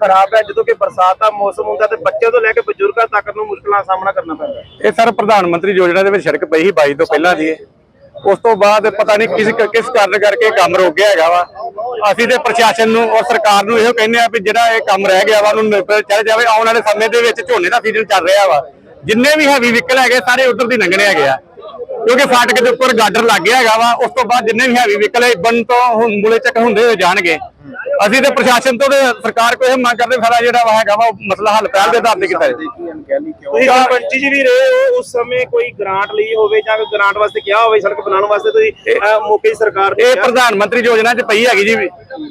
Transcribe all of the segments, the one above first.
ਖਰਾਬ ਹੈ, ਜਦੋਂ ਕਿ ਬਰਸਾਤ ਦਾ ਮੌਸਮ ਹੁੰਦਾ ਤੇ ਬੱਚਿਆਂ ਤੋਂ ਲੈ ਕੇ ਬਜ਼ੁਰਗਾਂ ਤੱਕ ਨੂੰ ਮੁਸ਼ਕਲਾਂ ਦਾ ਸਾਹਮਣਾ ਕਰਨਾ ਪੈਂਦਾ ਹੈ। ਇਹ ਸਰ ਪ੍ਰਧਾਨ ਮੰਤਰੀ ਯੋਜਨਾ ਦੇ ਵਿੱਚ ਸੜਕ ਪਈ ਸੀ 22 ਤੋਂ ਪਹਿਲਾਂ ਦੀ। ਉਸ ਤੋਂ ਬਾਅਦ ਪਤਾ ਨਹੀਂ ਕਿਸ ਕਿਸ ਕਾਰਨ ਕਰਕੇ ਕੰਮ ਰੁਕ ਗਿਆ ਹੈਗਾ ਵਾ। ਅਸੀਂ ਤੇ ਪ੍ਰਸ਼ਾਸਨ ਨੂੰ ਔਰ ਸਰਕਾਰ ਨੂੰ ਇਹੋ ਕਹਿੰਦੇ ਆ ਵੀ ਜਿਹੜਾ ਇਹ ਕੰਮ ਰਹਿ ਗਿਆ ਵਾ, ਉਹਨੂੰ ਨਿਬੜ ਚੱਲ ਜਾਵੇ। ਆਉਣ ਵਾਲੇ ਸਮੇਂ ਦੇ ਵਿੱਚ ਝੋਨੇ ਦਾ ਸੀਜ਼ਨ ਚੱਲ ਰਿਹਾ ਵਾ। ਜਿੰਨੇ ਵੀ ਹੈਵੀ ਵਹੀਕਲ ਹੈਗੇ, ਸਾਰੇ ਉਧਰ ਦੀ ਲੰਘਣੇ ਹੈਗੇ ਆ। ਕਿਉਂਕਿ ਫਾਟਕ ਦੇ ਉੱਪਰ ਗਾਡਰ ਲੱਗ ਗਿਆ ਹੈਗਾ ਵਾ ਉਸ ਤੋਂ ਬਾਅਦ ਜਿੰਨੇ ਵੀ ਹੈਵੀ ਵਹੀਕਲ ਹੈ ਬਨ ਤੋਂ ਹੁਣ ਮੁਲੇ ਚੱਕ ਹੁੰਦੇ ਹੋਏ ਜਾਣਗੇ। ਅਸੀਂ ਤੇ ਪ੍ਰਸ਼ਾਸਨ ਤੋਂ ਤੇ ਸਰਕਾਰ ਕੋਲ ਇਹ ਮੰਗ ਕਰਦੇ ਸਾਡਾ ਜਿਹੜਾ ਵਾ ਹੈਗਾ ਵਾ ਉਹ ਮਸਲਾ ਹੱਲ ਪਹਿਲ ਦੇ ਆਧਾਰ ਤੇ ਕੀਤਾ ਜਾਵੇ। ਤੁਸੀਂ ਸਰਪੰਚੀ ਜੀ ਵੀ ਰਹੇ ਹੋ ਉਸ ਸਮੇਂ ਕੋਈ ਗ੍ਰਾਂਟ ਲਈ ਹੋਵੇ ਜਾਂ ਕੋਈ ਗ੍ਰਾਂਟ ਵਾਸਤੇ ਕਿਹਾ ਹੋਵੇ ਸੜਕ ਬਣਾਉਣ ਵਾਸਤੇ ਤੁਸੀਂ ਅਹ, ਮੌਕੇ ਦੀ ਸਰਕਾਰ ਨੂੰ ਇਹ ਕਿਹਾ? ਪ੍ਰਧਾਨ ਮੰਤਰੀ ਯੋਜਨਾ 'ਚ ਪਈ ਹੈਗੀ ਜੀ ਵੀ।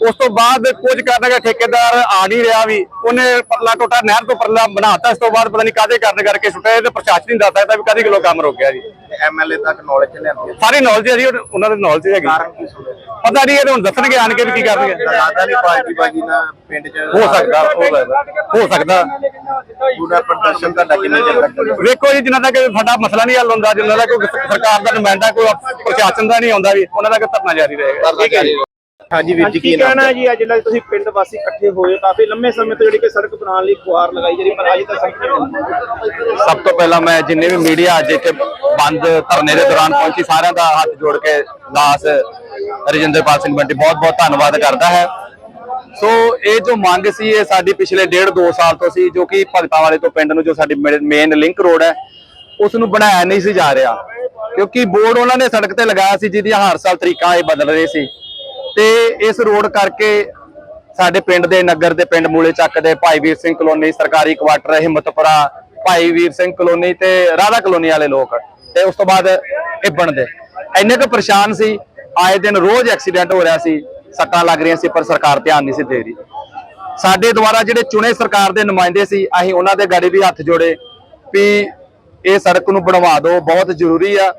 ਉਸ ਤੋਂ ਬਾਅਦ ਕੁਝ ਕਰਨਾ ਕਿ ਠੇਕੇਦਾਰ ਆ ਨਹੀਂ ਰਿਹਾ ਵੀ ਉਹਨੇ ਪਰਲਾ ਟੋਟਾ ਨਹਿਰ ਤੋਂ ਪਰਲਾ ਬਣਾਤਾ ਇਸ ਤੋਂ ਬਾਅਦ ਪਤਾ ਨਹੀਂ ਕਾਹਦੇ ਕਰਨ ਕਰਕੇ ਸੁੱਟਿਆ ਇਹ ਤੇ ਪ੍ਰਸ਼ਾਸਨ ਨਹੀਂ ਦੱਸ ਸਕਦਾ ਵੀ ਕਦੀ ਕਿਲੋ ਕੰਮ ਰੁਕ ਗਿਆ ਜੀ ਐਮਐਲਏ ਤੱਕ ਨੌਲੇਜ ਸਾਰੀ ਨੌਲੇਜ ਹੈ ਜੀ ਉਹ- ਉਹਨਾਂ ਦੇ ਨੌਲੇਜ ਹੈਗੀ। ਪਤਾ ਨਹੀਂ ਇਹ ਤਾਂ ਹੁਣ ਦੱਸਣਗੇ ਆਣ ਕੇ ਵੀ ਕੀ ਕਰਨਗੇ। ਲੱਗਦਾ ਨਹੀਂ ਪਾਰਟੀ ਬਾਜੀ ਨਾਲ ਪਿੰਡ 'ਚ ਹੋ ਸਕਦਾ ਹੋ ਸਕਦਾ। ਹੋ ਸਕਦਾ। ਪੂਰਾ ਪ੍ਰਦਰਸ਼ਨ ਦਾ ਕਿੰਨਾ ਚਿਰ ਲੱਗਦਾ ਵੇਖੋ ਜੀ ਜਿੰਨਾ ਤੱਕ ਸਾਡਾ ਮਸਲਾ ਨਹੀਂ ਹੱਲ ਹੁੰਦਾ ਜਿੰਨਾ ਤੱਕ ਕੋਈ ਸਰਕਾਰ ਦਾ ਨੁਮਾਇੰਦਾ ਕੋਈ ਪ੍ਰਸ਼ਾਸਨ ਦਾ ਨਹੀਂ ਆਉਂਦਾ ਵੀ ਉਹਨਾਂ ਤੱਕ ਧਰਨਾ ਜਾਰੀ ਰਹੇਗਾ। ਠੀਕ ਹੈ ਜੀ ਹਾਂਜੀ ਵੀਰ ਜੀ ਕੀ ਕਹਿਣਾ ਹੈ ਜੀ? ਅੱਜ ਲੱਗ ਤੁਸੀਂ ਪਿੰਡ ਵਾਸੀ ਇਕੱਠੇ ਹੋਏ ਕਾਫੀ ਲੰਮੇ ਸਮੇਂ ਤੋਂ ਜਿਹੜੀ ਕਿ ਸੜਕ ਬਣਾਉਣ ਲਈ ਗੁਹਾਰ ਲਗਾਈ ਜਿਹੜੀ ਪਰ ਅਜੇ ਤੱਕ ਸਭ ਤੋਂ ਪਹਿਲਾਂ ਮੈਂ ਜਿੰਨੇ ਵੀ ਮੀਡੀਆ ਅੱਜ ਇੱਥੇ ਬੰਦ ਧਰਨੇ ਦੇ ਦੌਰਾਨ ਪਹੁੰਚੀ ਸਾਰਿਆਂ ਦਾ ਹੱਥ ਜੋੜ ਕੇ ਦਾਸ ਰਜਿੰਦਰਪਾਲ ਸਿੰਘ ਬੰਟੀ ਬਹੁਤ ਬਹੁਤ ਧੰਨਵਾਦ ਕਰਦਾ ਹੈ। ਸੋ ਇਹ ਜੋ ਮੰਗ ਸੀ ਇਹ ਸਾਡੀ ਪਿਛਲੇ ਡੇਢ 2 ਸਾਲ ਤੋਂ ਸੀ ਜੋ ਕਿ ਭਗਤਾਂ ਵਾਲੇ ਤੋਂ ਪਿੰਡ ਨੂੰ ਜੋ ਸਾਡੀ ਮੇਨ ਲਿੰਕ ਰੋਡ ਹੈ ਉਸ ਨੂੰ ਬਣਾਇਆ ਨਹੀਂ ਸੀ ਜਾ ਰਿਹਾ। ਕਿਉਂਕਿ ਬੋਰਡ ਉਹਨਾਂ ਨੇ ਸੜਕ ਤੇ ਲਗਾਇਆ ਸੀ ਜਿਹਦੀਆਂ ਹਰ ਸਾਲ ਤਰੀਕਾਂ ਇਹ ਬਦਲ ਰਹੇ ਸੀ। ਤੇ ਇਸ ਰੋਡ ਕਰਕੇ ਸਾਡੇ ਪਿੰਡ ਦੇ ਨਗਰ ਦੇ ਪਿੰਡ ਮੂਲੇ ਚੱਕ ਦੇ ਭਾਈ ਵੀਰ ਸਿੰਘ ਕਲੋਨੀ, ਸਰਕਾਰੀ ਕੁਆਟਰ, ਹਿੰਮਤਪੁਰਾ, ਭਾਈ ਵੀਰ ਸਿੰਘ ਕਲੋਨੀ ਤੇ ਰਾਧਾ ਕਲੋਨੀ ਵਾਲੇ ਲੋਕ ਤੇ ਉਸ ਤੋਂ ਬਾਅਦ ਇਬਣ ਦੇ। ਇੰਨੇ ਕੁ ਪਰੇਸ਼ਾਨ ਸੀ, ਆਏ ਦਿਨ ਰੋਜ਼ ਐਕਸੀਡੈਂਟ ਹੋ ਰਿਹਾ ਸੀ, ਸੱਟਾਂ ਲੱਗ ਰਹੀਆਂ ਸੀ, ਪਰ ਸਰਕਾਰ ਧਿਆਨ ਨਹੀਂ ਸੀ ਦੇ ਰਹੀ। ਸਾਡੇ ਦੁਆਰਾ ਜਿਹੜੇ ਚੁਣੇ ਸਰਕਾਰ ਦੇ ਨੁਮਾਇੰਦੇ ਸੀ, ਅਸੀਂ ਉਹਨਾਂ ਦੇ ਗਾੜੀ ਵੀ ਹੱਥ ਜੋੜੇ ਵੀ ਇਹ ਸੜਕ ਨੂੰ ਬਣਵਾ ਦਿਓ, ਬਹੁਤ ਜ਼ਰੂਰੀ ਆ।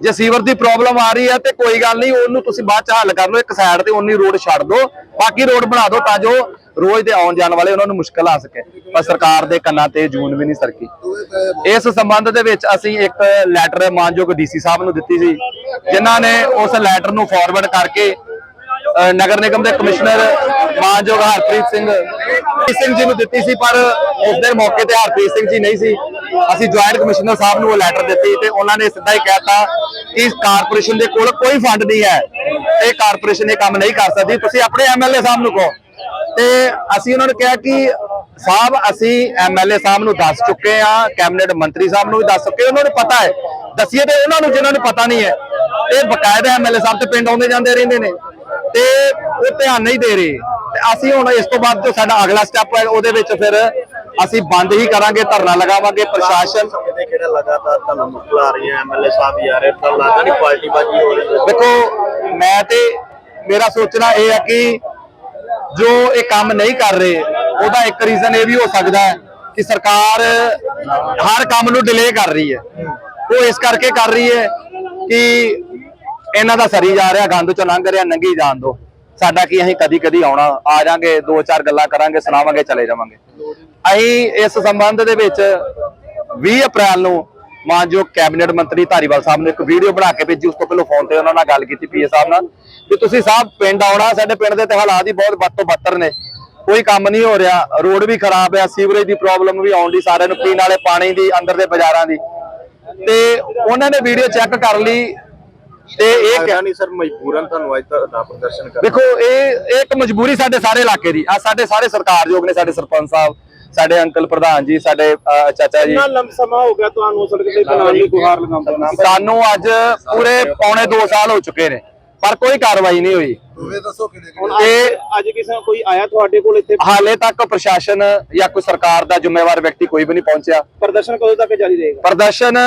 ਜੇ ਸੀਵਰ ਦੀ ਪ੍ਰੋਬਲਮ ਆ ਰਹੀ ਹੈ ਤੇ ਕੋਈ ਗੱਲ ਨਹੀਂ, ਉਹਨੂੰ ਤੁਸੀਂ ਬਾਅਦ ਚ ਹੱਲ ਕਰ ਲਓ, ਇੱਕ ਸਾਈਡ ਤੇ ਉਨੀ ਰੋਡ ਛੱਡ ਦਿਓ, ਬਾਕੀ ਰੋਡ ਬਣਾ ਦਿਓ ਤਾਂ ਜੋ ਰੋਜ਼ ਦੇ ਆਉਣ ਜਾਣ ਵਾਲੇ ਉਹਨਾਂ ਨੂੰ ਮੁਸ਼ਕਲ ਆ ਸਕੇ। ਪਰ ਸਰਕਾਰ ਦੇ ਕੰਨਾਂ ਤੇ ਜੂਨ ਵੀ ਨਹੀਂ ਸਰਕੀ। ਇਸ ਸੰਬੰਧ ਦੇ ਵਿੱਚ ਅਸੀਂ ਇੱਕ ਲੈਟਰ ਮਾਨਯੋਗ ਡੀਸੀ ਸਾਹਿਬ ਨੂੰ ਦਿੱਤੀ ਸੀ, ਜਿਨ੍ਹਾਂ ਨੇ ਉਸ ਲੈਟਰ ਨੂੰ ਫਾਰਵਰਡ ਕਰਕੇ ਨਗਰ ਨਿਗਮ ਦੇ ਕਮਿਸ਼ਨਰ ਮਾਨਯੋਗ ਹਰਪ੍ਰੀਤ ਸਿੰਘ। ਹਰਪ੍ਰੀਤ ਸਿੰਘ ਜੀ ਨੂੰ ਦਿੱਤੀ ਸੀ, ਪਰ ਉਸ ਦੇ ਮੌਕੇ ਤੇ ਹਰਪ੍ਰੀਤ ਸਿੰਘ ਜੀ ਨਹੀਂ ਸੀ। ਅਸੀਂ ਜੁਆਇੰਟ ਕਮਿਸ਼ਨਰ ਸਾਹਿਬ ਨੂੰ ਉਹ ਲੈਟਰ ਦਿੱਤੀ ਤੇ ਉਹਨਾਂ ਨੇ ਸਿੱਧਾ ਹੀ ਕਹਿਤਾ ਕਿ ਕਾਰਪੋਰੇਸ਼ਨ ਦੇ ਕੋਲ ਕੋਈ ਫੰਡ ਨਹੀਂ ਹੈ। ਇਹ ਕਾਰਪੋਰੇਸ਼ਨ ਇਹ ਕੰਮ ਨਹੀਂ ਕਰ ਸਕਦੀ। ਤੁਸੀਂ ਆਪਣੇ ਐਮਐਲਏ ਸਾਹਿਬ ਨੂੰ ਕਹੋ। ਤੇ ਅਸੀਂ ਉਹਨਾਂ ਨੂੰ ਕਿਹਾ ਕਿ ਸਾਹਿਬ, ਅਸੀਂ ਐਮਐਲਏ ਸਾਹਿਬ ਨੂੰ ਦੱਸ ਚੁੱਕੇ ਆ ਕੈਬਨਿਟ ਮੰਤਰੀ ਸਾਹਿਬ ਨੂੰ ਵੀ ਦੱਸ ਚੁੱਕੇ ਉਹਨਾਂ ਨੂੰ ਪਤਾ ਹੈ। ਦੱਸੀਏ ਤੇ ਉਹਨਾਂ ਨੂੰ, ਜਿਨ੍ਹਾਂ ਨੂੰ ਪਤਾ ਨਹੀਂ ਹੈ। ਇਹ ਬਕਾਇਦਾ ਐਮਐਲਏ ਸਾਹਿਬ ਤੇ ਪਿੰਡ ਆਉਂਦੇ ਜਾਂਦੇ ਰਹਿੰਦੇ ਨੇ। ਤੇ ਉਹ ਧਿਆਨ ਨਹੀਂ ਦੇ ਰਹੇ। ਅਸੀਂ ਹੁਣ ਇਸ ਤੋਂ ਬਾਅਦ ਜੋ ਸਾਡਾ ਅਗਲਾ ਸਟੈਪ ਹੈ, ਉਹਦੇ ਵਿੱਚ ਫਿਰ ਅਸੀਂ ਬੰਦ ਹੀ ਕਰਾਂਗੇ, ਧਰਨਾ ਲਗਾਵਾਂਗੇ, ਪ੍ਰਸ਼ਾਸਨ। ਕਿਤੇ ਕਿਹੜਾ ਲਗਾਤਾਰ ਤੁਹਾਨੂੰ ਮੁਸ਼ਕਲ ਆ ਰਹੀ ਐਮਐਲਏ ਸਾਹਿਬ ਵੀ ਆ ਤਾਂ ਲੱਗਦਾ ਨਹੀਂ ਪਾਰਟੀ ਬਾਜੀ ਹੋ ਰਹੀ ਦੇਖੋ, ਮੈਂ ਤੇ, ਮੇਰਾ ਸੋਚਣਾ ਇਹ ਹੈ ਕਿ ਜੋ ਇਹ ਕੰਮ ਨਹੀਂ ਕਰ ਰਹੇ, ਉਹਦਾ ਇੱਕ ਰੀਜ਼ਨ ਇਹ ਵੀ ਹੋ ਸਕਦਾ ਹੈ ਕਿ ਸਰਕਾਰ ਹਰ ਕੰਮ ਨੂੰ ਡਿਲੇ ਕਰ ਰਹੀ ਹੈ। ਉਹ ਇਸ ਕਰਕੇ ਕਰ ਰਹੀ ਹੈ ਕਿ ਇਹਨਾਂ ਦਾ ਸਰੀ ਜਾ ਰਿਹਾ, ਗੰਦ ਚੋਂ ਲੰਘ ਰਿਹਾ, ਨੰਗੀ ਜਾਣ ਦੋ ਸਾਡਾ ਕੀ ਅਸੀਂ ਕਦੀ ਕਦੀ ਆਉਣਾ, ਆ ਜਾਾਂਗੇ, ਦੋ ਚਾਰ ਗੱਲਾਂ ਕਰਾਂਗੇ, ਸੁਣਾਵਾਂਗੇ, ਚਲੇ ਜਾਵਾਂਗੇ। ਅਸੀਂ ਇਸ ਸੰਬੰਧ ਦੇ ਵਿੱਚ 20 ਅਪ੍ਰੈਲ ਨੂੰ ਮਾਨਯੋਗ ਕੈਬਨਿਟ ਮੰਤਰੀ ਧਾਰੀਵਾਲ ਸਾਹਿਬ ਨੇ ਇੱਕ ਵੀਡੀਓ ਬਣਾ ਕੇ ਭੇਜੀ, ਉਸ ਤੋਂ ਪਹਿਲਾਂ ਫੋਨ ਤੇ ਉਹਨਾਂ ਨਾਲ ਗੱਲ ਕੀਤੀ ਪੀਏ ਸਾਹਿਬ ਨਾਲ ਕਿ ਤੁਸੀਂ ਸਾਹਿਬ ਪਿੰਡ ਆਉਣਾ, ਸਾਡੇ ਪਿੰਡ ਦੇ ਤੇ ਹਾਲਾਤ ਹੀ ਬਹੁਤ ਵੱਧ ਤੋਂ ਬੱਤਰ ਨੇ। ਕੋਈ ਕੰਮ ਨਹੀਂ ਹੋ ਰਿਹਾ, ਰੋਡ ਵੀ ਖਰਾਬ ਆ, ਸੀਵਰੇਜ ਦੀ ਪ੍ਰੋਬਲਮ ਵੀ ਆਉਣ ਦੀ ਸਾਰਿਆਂ ਨੂੰ ਪੀਣ ਵਾਲੇ ਪਾਣੀ ਦੀ, ਅੰਦਰ ਦੇ ਬਾਜ਼ਾਰਾਂ ਦੀ। ਤੇ ਉਹਨਾਂ ਨੇ ਵੀਡੀਓ ਚੈੱਕ ਕਰ ਲਈ ਤੇ ਇਹ ਲੱਗਦਾ ਨਹੀਂ ਸਰ ਮਜਬੂਰਨ ਤੁਹਾਨੂੰ ਅੱਜ ਦਾ ਪ੍ਰਦਰਸ਼ਨ ਕਰ ਦੇਖੋ ਇਹ ਇੱਕ ਮਜਬੂਰੀ ਸਾਡੇ ਸਾਰੇ ਇਲਾਕੇ ਦੀ। ਆ ਸਾਡੇ ਸਾਰੇ ਸਰਕਾਰਯੋਗ ਨੇ ਸਾਡੇ ਸਰਪੰਚ ਸਾਹਿਬ ਸਾਡੇ ਅੰਕਲ ਪ੍ਰਧਾਨ ਜੀ ਸਾਡੇ ਚਾਚਾ ਜੀ। ਕਿੰਨਾ ਲੰਮ ਸਮਾਂ ਹੋ ਗਿਆ ਤੁਹਾਨੂੰ ਸੜਕ ਤੇ ਬਣਾਉਣ ਲਈ ਗੁਹਾਰ ਲਗਾਉਂਦਾ ਸਾਨੂੰ ਅੱਜ ਪੂਰੇ ਪੌਣੇ 2 ਸਾਲ ਹੋ ਚੁੱਕੇ ਨੇ ਪਰ ਕੋਈ ਕਾਰਵਾਈ ਨਹੀਂ ਹੋਈ। ਹੁਣ ਅੱਜ ਅੱਜ ਕਿਸੇ ਕੋਈ ਆਇਆ ਤੁਹਾਡੇ ਕੋਲ ਇੱਥੇ? ਹਾਲੇ ਤੱਕ ਪ੍ਰਸ਼ਾਸਨ ਜਾਂ ਕੋਈ ਸਰਕਾਰ ਦਾ ਜ਼ਿੰਮੇਵਾਰ ਵਿਅਕਤੀ ਕੋਈ ਵੀ ਨਹੀਂ ਪਹੁੰਚਿਆ। ਪ੍ਰਦਰਸ਼ਨ ਕਦੋਂ ਤੱਕ ਜਾਰੀ ਰਹੇਗਾ? ਪ੍ਰਦਰਸ਼ਨ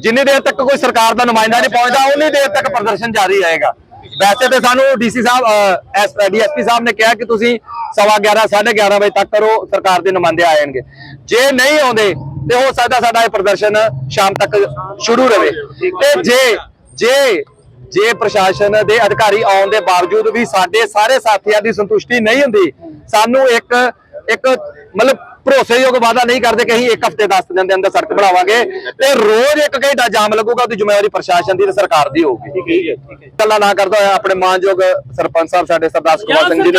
ਜਿੰਨੀ ਦੇਰ ਤੱਕ ਕੋਈ ਸਰਕਾਰ ਦਾ ਨੁਮਾਇੰਦਾ ਨਹੀਂ ਪਹੁੰਚਦਾ ਉਨੀ ਦੇਰ ਤੱਕ ਪ੍ਰਦਰਸ਼ਨ ਜਾਰੀ ਰਹੇਗਾ। ਵੈਸੇ ਤੇ ਸਾਨੂੰ ਡੀਸੀ ਸਾਹਿਬ ਡੀਐਸਪੀ ਸਾਹਿਬ ਨੇ ਕਿਹਾ ਕਿ ਤੁਸੀਂ ਸਵਾ 11 11:30 ਵਜੇ ਤੱਕ ਕਰੋ, ਸਰਕਾਰ ਦੇ ਨੁਮਾਇੰਦੇ ਆ ਜਾਣਗੇ। ਜੇ ਨਹੀਂ ਆਉਂਦੇ, ਤੇ ਹੋ ਸਕਦਾ ਸਾਡਾ ਇਹ ਪ੍ਰਦਰਸ਼ਨ ਸ਼ਾਮ ਤੱਕ ਸ਼ੁਰੂ ਰਵੇ ਤੇ ਜੇ ਜੇ ਜੇ ਪ੍ਰਸ਼ਾਸਨ ਦੇ ਅਧਿਕਾਰੀ ਆਉਣ ਦੇ ਬਾਵਜੂਦ ਵੀ ਸਾਡੇ ਸਾਰੇ ਸਾਥੀਆਂ ਦੀ ਸੰਤੁਸ਼ਟੀ ਨਹੀਂ ਹੁੰਦੀ, ਸਾਨੂੰ ਇੱਕ ਇੱਕ ਮਤਲਬ ਭਰੋਸੇਯੋਗ ਵਾਅਦਾ ਨਹੀਂ ਕਰਦੇ ਕਿ ਅਸੀਂ ਇੱਕ ਹਫ਼ਤੇ 10 ਦਿਨ ਦੇ ਅੰਦਰ ਸੜਕ ਬਣਾਵਾਂਗੇ ਤੇ ਰੋਜ਼ ਇੱਕ ਘੰਟਾ ਜਾਮ ਲੱਗੂਗਾ ਉਹਦੀ ਜ਼ਿੰਮੇਵਾਰੀ ਪ੍ਰਸ਼ਾਸਨ ਦੀ ਤੇ ਸਰਕਾਰ ਦੀ ਹੋਊਗੀ। ਠੀਕ ਹੈ ਠੀਕ ਹੈ ਗੱਲਾਂ ਨਾ ਕਰਦਾ ਹੋਇਆ ਆਪਣੇ ਮਾਨਯੋਗ ਸਰਪੰਚ ਸਾਹਿਬ ਸਾਡੇ ਸਰਦਾਰ ਸੁਖਪਾਲ ਸਿੰਘ ਜੀ ਨੇ